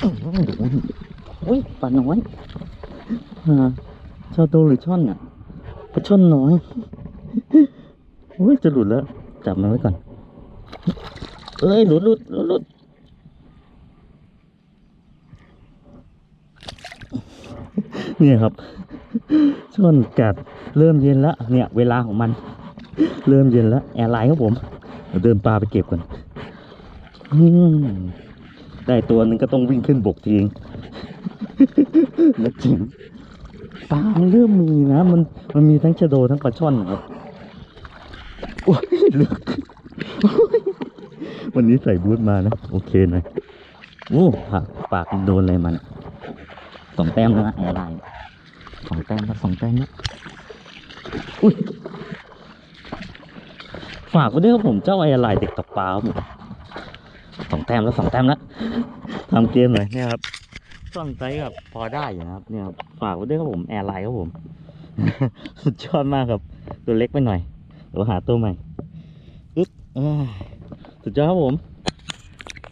โอ้โหโอ้ยปลาน้อยฮะชาวโตหรือช่อนอะปลาช่อนน้อยโอ้ยจะหลุดแล้ว จับมันไว้ก่อน เอ้ยหลุดหลุดหลุดเนี่ยครับช่อนกัดเริ่มเย็นแล้วเนี่ย เวลาของมัน เริ่มเย็นแล้วแอร์ไลน์ครับผมเดี๋ยวเดินปลาไปเก็บก่อนอืม ได้ตัวหนึ่งก็ต้องวิ่งขึ้นบกทีเองแล้วจริงปลามันเริ่มมีนะ มันมันมีทั้งชะโดทั้งปลาช่อนครับโอ้ยลึกวันนี้ใส่บูทมานะ โอเคหน่อยโอ้ปากปากโดนอะไรมันสองแต้มแล้วนะแอร์ไลน์สองแต้มแล้วสองแต้มแล้วอุ้ยฝากไว้ด้วยครับผมเจ้าแอร์ไลน์เด็กตกปลาครับผม สองแต้มแล้วสองแต้มแล้วทำเกมเลยเนี่ยครับซ่อนไซส์แบบพอได้อยู่นะครับเนี่ยฝากไว้ด้วยครับผมแอร์ไลน์ครับผม สุดยอดมากครับ ตัวเล็กไปหน่อยเดี๋ยวหาตัวใหม่อึ๊บสุดยอดครับผม